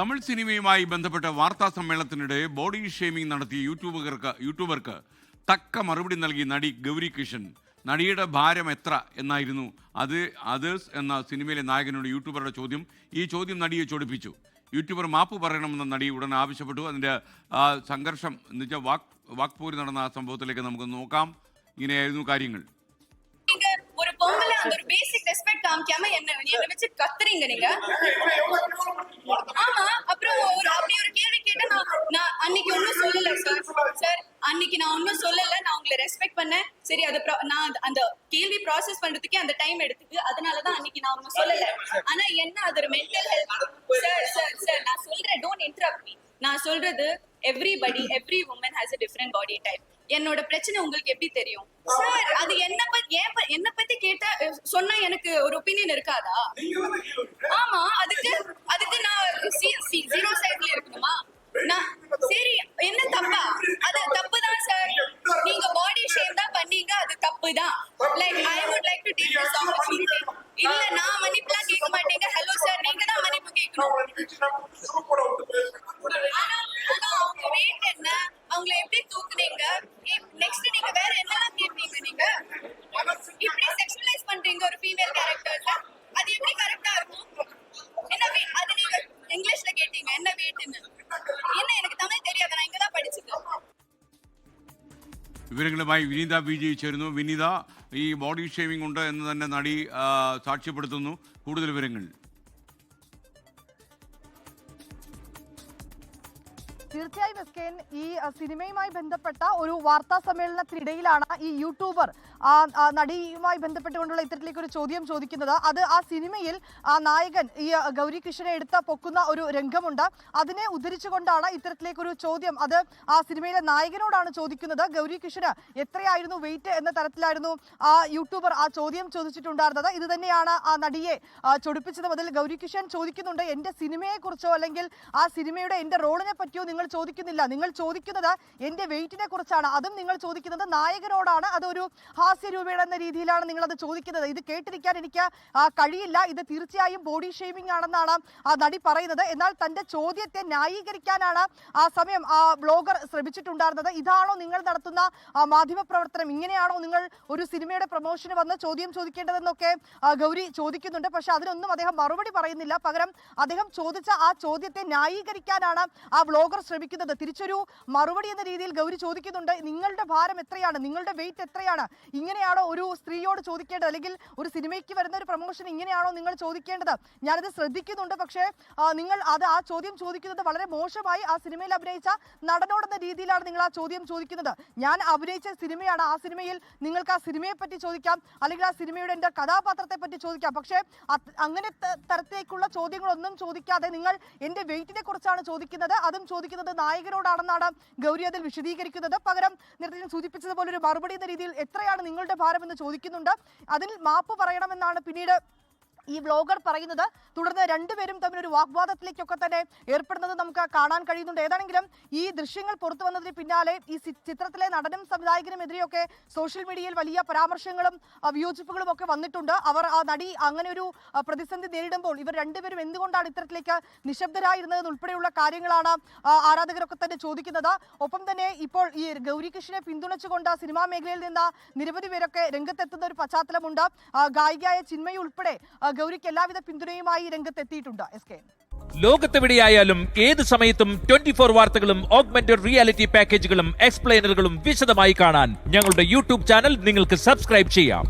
തമിഴ് സിനിമയുമായി ബന്ധപ്പെട്ട വാർത്താ സമ്മേളനത്തിനിടെ ബോഡി ഷേമിംഗ് നടത്തിയ യൂട്യൂബർക്ക് യൂട്യൂബർക്ക് തക്ക മറുപടി നൽകി നടി ഗൗരി കിഷൻ. നടിയുടെ ഭാരം എത്ര എന്നായിരുന്നു അത് അതേഴ്സ് എന്ന സിനിമയിലെ നായകനോട് യൂട്യൂബറുടെ ചോദ്യം. ഈ ചോദ്യം നടിയെ ചൊടിപ്പിച്ചു യൂട്യൂബർ മാപ്പ് പറയണമെന്ന നടി ഉടൻ ആവശ്യപ്പെട്ടു. അതിന്റെ സംഘർഷം എന്നുവെച്ചാൽ വാക് വാക്പൂരി നടന്ന ആ സംഭവത്തിലേക്ക് നമുക്ക് നോക്കാം. ഇങ്ങനെയായിരുന്നു കാര്യങ്ങൾ. அந்த ஒரு பேசிக் ரெஸ்பெக்ட் காமிக்காம என்ன என்ன வச்சு கத்துறீங்க நீங்க? ஆமா அப்புறம் ஒரு அப்படி ஒரு கேள்வி கேட்டா நான் நான் அன்னைக்கு ஒண்ணும் சொல்லல சார் சார் அன்னைக்கு நான் ஒண்ணும் சொல்லல. நான் உங்களை ரெஸ்பெக்ட் பண்ணேன். சரி அது நான் அந்த- கேள்வி ப்ராசஸ் பண்றதுக்கே அந்த டைம் எடுத்துக்கு. அதனாலதான் அன்னைக்கு நான் ஒண்ணும் சொல்லல. ஆனா என்ன அது ஒரு mental health sir sir sir நான் சொல்றேன் டோன்ட் இன்டரப்ட் மீ நான் சொல்றது everybody every woman has a different body type என்னோட பிரச்சனை உங்களுக்கு எப்படி தெரியும்? சார் அது என்ன பத்தி ஏன் என்ன பத்தி கேட்டா சொன்னா எனக்கு ஒரு ஒப்பீனியன் இருக்காதா? ஆமா அதுக்கு அதுக்கு நான் ஜீரோ சைட்ல இருக்கணுமா? நான் சரி என்ன எப்படி தூக்குனீங்க நெக்ஸ்ட் நீங்க வேற என்னலாம் கேட்பீங்க நீங்க இப்படி செக்ஷுவலைஸ் பண்றீங்க ஒரு ஃபீமேல் கேரக்டர்ல அது எப்படி கரெக்டா இருக்கும் என்ன weight? அது நீங்க இங்கிலீஷ்ல கேட்டீங்க என்ன வெயிட்னு என்ன எனக்கு தமிழ் தெரியாது நான் இங்க தான் படிச்சது വിവരങ്ങളുമായി വിനീത ബി ജി ചേരുന്നു വിനീത ഈ ബോഡി ഷേവിംഗ് ഉണ്ട് എന്ന് തന്നെ നടി ആ, സാക്ഷ്യപ്പെടുത്തുന്നു കൂടുതൽ വിവരങ്ങൾ തീർച്ചയായും എസ് കെ ഈ സിനിമയുമായി ബന്ധപ്പെട്ട ഒരു വാർത്താ സമ്മേളനത്തിനിടയിലാണ് ഈ യൂട്യൂബർ നടിയുമായി ബന്ധപ്പെട്ടുകൊണ്ടുള്ള ഇത്തരത്തിലേക്ക് ഒരു ചോദ്യം ചോദിക്കുന്നത്. അത് ആ സിനിമയിൽ ആ നായകൻ ഈ ഗൗരി കൃഷ്ണനെ എടുത്ത പൊക്കുന്ന ഒരു രംഗമുണ്ട്. അതിനെ ഉദ്ധരിച്ചുകൊണ്ടാണ് ഇത്തരത്തിലേക്കൊരു ചോദ്യം. അത് ആ സിനിമയിലെ നായകനോടാണ് ചോദിക്കുന്നത്. ഗൗരി കൃഷ്ണന് എത്രയായിരുന്നു വെയിറ്റ് എന്ന തരത്തിലായിരുന്നു ആ യൂട്യൂബർ ആ ചോദ്യം ചോദിച്ചിട്ടുണ്ടായിരുന്നത്. ഇത് തന്നെയാണ് ആ നടിയെ ചൊടിപ്പിച്ചത്. മുതൽ ഗൗരി ചോദിക്കുന്നുണ്ട് എന്റെ സിനിമയെക്കുറിച്ചോ അല്ലെങ്കിൽ ആ സിനിമയുടെ എന്റെ റോളിനെ പറ്റിയോ നിങ്ങൾ ചോദിക്കുന്നില്ല. നിങ്ങൾ ചോദിക്കുന്നത് എന്റെ വെയിറ്റിനെ കുറിച്ചാണ്. അതും നിങ്ങൾ ചോദിക്കുന്നത് നായകനോടാണ്. അതൊരു ഹാസ്യരൂപേണ എന്ന രീതിയിലാണ് നിങ്ങൾ അത് ചോദിക്കുന്നത്. ഇത് കേട്ടിരിക്കാൻ എനിക്ക് കഴിയില്ല. ഇത് തീർച്ചയായും ബോഡി ഷേമിംഗ് ആണെന്നാണ് ആ നടി പറയുന്നത്. എന്നാൽ തന്റെ ചോദ്യത്തെ ന്യായീകരിക്കാനാണ് ആ സമയം ആ ബ്ലോഗർ ശ്രമിച്ചിട്ടുണ്ടായിരുന്നത്. ഇതാണോ നിങ്ങൾ നടത്തുന്ന മാധ്യമ പ്രവർത്തനം? ഇങ്ങനെയാണോ നിങ്ങൾ ഒരു സിനിമയുടെ പ്രൊമോഷന് വന്ന് ചോദ്യം ചോദിക്കേണ്ടതെന്നൊക്കെ ഗൗരി ചോദിക്കുന്നുണ്ട്. പക്ഷെ അതിനൊന്നും അദ്ദേഹം മറുപടി പറയുന്നില്ല. പകരം അദ്ദേഹം ചോദിച്ച ആ ചോദ്യത്തെ ന്യായീകരിക്കാനാണ് ആ ബ്ലോഗർ ശ്രമിക്കുന്നത്. തിരിച്ചൊരു മറുപടി എന്ന രീതിയിൽ ഗൗരി ചോദിക്കുന്നുണ്ട് നിങ്ങളുടെ ഭാരം എത്രയാണ്? നിങ്ങളുടെ വെയിറ്റ് എത്രയാണ്? ഇങ്ങനെയാണോ ഒരു സ്ത്രീയോട് ചോദിക്കേണ്ടത്? അല്ലെങ്കിൽ ഒരു സിനിമയ്ക്ക് വരുന്ന ഒരു പ്രൊമോഷൻ ഇങ്ങനെയാണോ നിങ്ങൾ ചോദിക്കേണ്ടത്? ഞാനത് ശ്രദ്ധിക്കുന്നുണ്ട് പക്ഷേ നിങ്ങൾ അത് ആ ചോദ്യം ചോദിക്കുന്നത് വളരെ മോശമായി ആ സിനിമയിൽ അഭിനയിച്ച നടനോടെന്ന രീതിയിലാണ് നിങ്ങൾ ആ ചോദ്യം ചോദിക്കുന്നത്. ഞാൻ അഭിനയിച്ച സിനിമയാണ്. ആ സിനിമയിൽ നിങ്ങൾക്ക് ആ സിനിമയെ പറ്റി ചോദിക്കാം അല്ലെങ്കിൽ ആ സിനിമയുടെ എന്റെ കഥാപാത്രത്തെ പറ്റി ചോദിക്കാം. പക്ഷേ അങ്ങനെ തരത്തിലേക്കുള്ള ചോദ്യങ്ങളൊന്നും ചോദിക്കാതെ നിങ്ങൾ എന്റെ വെയിറ്റിനെ കുറിച്ചാണ് ചോദിക്കുന്നത്. അതും ചോദിക്കുന്നത് നായകനോടാണെന്നാണ് ഗൗരി അതിൽ വിശദീകരിക്കുന്നത്. പകരം നേരത്തെ സൂചിപ്പിച്ചതുപോലെ ഒരു മറുപടി എന്ന രീതിയിൽ എത്രയാണ് നിങ്ങളുടെ ഭാരം എന്ന് ചോദിക്കുന്നുണ്ട്. അതിൽ മാപ്പ് പറയണമെന്നാണ് പിന്നീട് ഈ വ്ലോഗർ പറയുന്നത് തുടർന്ന് രണ്ടുപേരും തമ്മിൽ ഒരു വാഗ്വാദത്തിലേക്കൊക്കെ തന്നെ ഏർപ്പെടുന്നത് നമുക്ക് കാണാൻ കഴിയുന്നുണ്ട്. ഏതാണെങ്കിലും ഈ ദൃശ്യങ്ങൾ പുറത്തു വന്നതിന് പിന്നാലെ ഈ ചിത്രത്തിലെ നടനും സംവിധായകനും എതിരെയൊക്കെ സോഷ്യൽ മീഡിയയിൽ വലിയ പരാമർശങ്ങളും വിയോജിപ്പുകളും ഒക്കെ വന്നിട്ടുണ്ട്. അവർ ആ നടി അങ്ങനെ ഒരു പ്രതിസന്ധി നേരിടുമ്പോൾ ഇവർ രണ്ടുപേരും എന്തുകൊണ്ടാണ് ഇത്തരത്തിലേക്ക് നിശബ്ദരായിരുന്നത് ഉൾപ്പെടെയുള്ള കാര്യങ്ങളാണ് ആരാധകരൊക്കെ തന്നെ ചോദിക്കുന്നത്. ഒപ്പം തന്നെ ഇപ്പോൾ ഈ ഗൗരി കൃഷ്ണനെ പിന്തുണച്ചുകൊണ്ട് സിനിമാ മേഖലയിൽ നിന്ന് നിരവധി പേരൊക്കെ രംഗത്തെത്തുന്ന ഒരു പശ്ചാത്തലമുണ്ട്. ഗായികയായ ചിന്മയി ഉൾപ്പെടെ ഗൗരിക്ക് എല്ലാവിധ പിന്തുണയുമായി രംഗത്തെത്തിയിട്ടുണ്ട് എസ് കെ. ലോകത്തെവിടെയായാലും ഏത് സമയത്തും ട്വന്റി ഫോർ വാർത്തകളും ഓഗ്മെന്റഡ് റിയാലിറ്റി പാക്കേജുകളും എക്സ്പ്ലെയിനറുകളും വിശദമായി കാണാൻ ഞങ്ങളുടെ യൂട്യൂബ് ചാനൽ നിങ്ങൾക്ക് സബ്സ്ക്രൈബ് ചെയ്യാം.